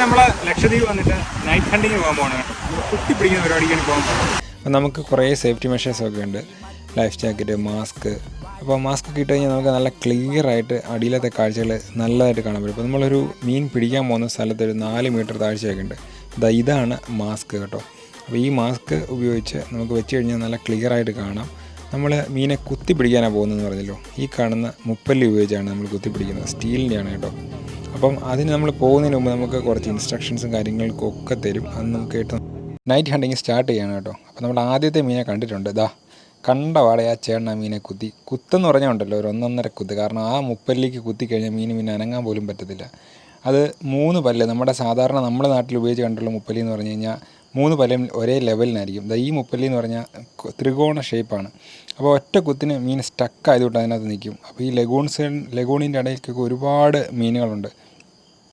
നമ്മൾ വന്നിട്ട് നൈറ്റ് പിടിക്കുന്ന നമുക്ക് കുറേ സേഫ്റ്റി മെഷേഴ്സൊക്കെ ഉണ്ട്. ലൈഫ് ജാക്കറ്റ് മാസ്ക് അപ്പോൾ മാസ്ക് ഒക്കെ ഇട്ട് കഴിഞ്ഞാൽ നമുക്ക് നല്ല ക്ലിയർ ആയിട്ട് അടിയിലത്തെ കാഴ്ചകൾ നല്ലതായിട്ട് കാണാൻ പറ്റും. ഇപ്പോൾ നമ്മളൊരു മീൻ പിടിക്കാൻ പോകുന്ന സ്ഥലത്ത് ഒരു നാല് മീറ്റർ താഴ്ചയൊക്കെ ഉണ്ട്. ഇതാ ഇതാണ് മാസ്ക് കേട്ടോ. അപ്പോൾ ഈ മാസ്ക് ഉപയോഗിച്ച് നമുക്ക് വെച്ച് കഴിഞ്ഞാൽ നല്ല ക്ലിയർ ആയിട്ട് കാണാം. നമ്മൾ മീനെ കുത്തി പിടിക്കാനാണ് പോകുന്നതെന്ന് പറഞ്ഞല്ലോ. ഈ കാണുന്ന മുപ്പല്ലി ഉപയോഗിച്ചാണ് നമ്മൾ കുത്തി പിടിക്കുന്നത് സ്റ്റീലിന്റെയാണ് കേട്ടോ. അപ്പം അതിന് നമ്മൾ പോകുന്നതിന് മുമ്പ് നമുക്ക് കുറച്ച് ഇൻസ്ട്രക്ഷൻസും കാര്യങ്ങൾക്കും ഒക്കെ തരും. അത് നമുക്ക് കേട്ട് നൈറ്റ് ഹണ്ടിങ് സ്റ്റാർട്ട് ചെയ്യണം കേട്ടോ. അപ്പോൾ നമ്മൾ ആദ്യത്തെ മീനെ കണ്ടിട്ടുണ്ട്. ഇതാ കണ്ട വാടെ ആ ചേട്ടൻ ആ മീനെ കുത്തി. കുത്തെന്ന് പറഞ്ഞാൽ ഉണ്ടല്ലോ ഒരു ഒന്നൊന്നര കുത്ത്. കാരണം ആ മുപ്പല്ലിലേക്ക് കുത്തി കഴിഞ്ഞാൽ മീൻ അനങ്ങാൻ പോലും പറ്റത്തില്ല. അത് മൂന്ന് പല്ല്. നമ്മുടെ സാധാരണ നമ്മുടെ നാട്ടിൽ ഉപയോഗിച്ച് കണ്ടുള്ള മുപ്പല്ലി എന്ന് പറഞ്ഞു കഴിഞ്ഞാൽ മൂന്ന് പലയും ഒരേ ലെവലിനായിരിക്കും. ഈ മുപ്പല്ലി എന്ന് പറഞ്ഞാൽ ത്രികോണ ഷേപ്പാണ് അപ്പോൾ ഒറ്റ കുത്തിന് മീൻ സ്റ്റക്ക് ആയതുകൊണ്ട് അതിനകത്ത് നിൽക്കും അപ്പോൾ ഈ ലഗൂൺസ് ലഗൂണിന്റെ ഇടയിലേക്കൊക്കെ ഒരുപാട് മീനുകളുണ്ട്.